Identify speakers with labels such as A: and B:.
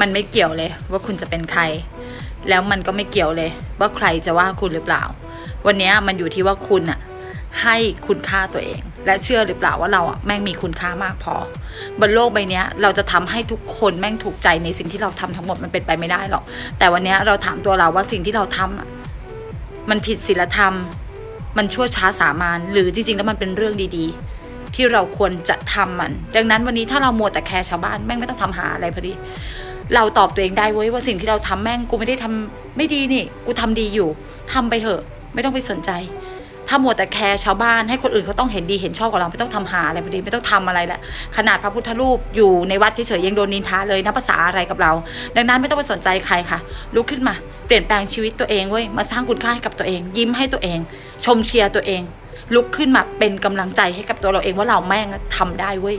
A: มันไม่เกี่ยวเลยว่าคุณจะเป็นใคร แล้วมันก็ไม่เกี่ยวเลย ว่าใครจะว่าคุณหรือเปล่า วันนี้มันอยู่ที่ว่าคุณอะให้คุณค่าตัวเอง และเชื่อหรือเปล่าว่าเราอะแม่งมีคุณค่ามากพอ บนโลกใบนี้เราจะทำให้ทุกคนแม่งถูกใจในสิ่งที่เราทำทั้งหมดมันเป็นไปไม่ได้หรอก แต่วันนี้เราถามตัวเราว่าสิ่งที่เราทำอะมันผิดศีลธรรม มันชั่วช้าสามานหรือจริงๆ แล้วมันเป็นเรื่องดีๆ ที่เราควรจะทำมัน ดังนั้นวันนี้ถ้าเรามัวแต่แคร์ชาวบ้านแม่งไม่ต้องทำหาอะไรพอดี เราตอบตัวเองได้เว้ยว่าสิ่งที่เราทำแม่งกูไม่ได้ทำไม่ดีนี่ กูทำดีอยู่ทำไปเถอะ ไม่ต้องไปสนใจ ถ้ามัวแต่แคร์ชาวบ้านให้คนอื่นเขาต้องเห็นดีเห็นชอบกับเราไม่ต้องทำหาอะไรพอดีไม่ต้องทำอะไรละขนาดพระพุทธรูปอยู่ในวัดเฉยๆยังโดนนินทาเลยนับภาษาอะไรกับเรา ดังนั้นไม่ต้องไปสนใจใครค่ะลุกขึ้นมา เปลี่ยนแปลงชีวิตตัวเองเว้ยมาสร้างคุณค่าให้กับตัวเอง ยิ้มให้ตัวเอง ชมเชียร์ตัวเอง ลุกขึ้นมาเป็นกำลังใจให้กับตัวเราเองว่าเราแม่งทำได้เว้ย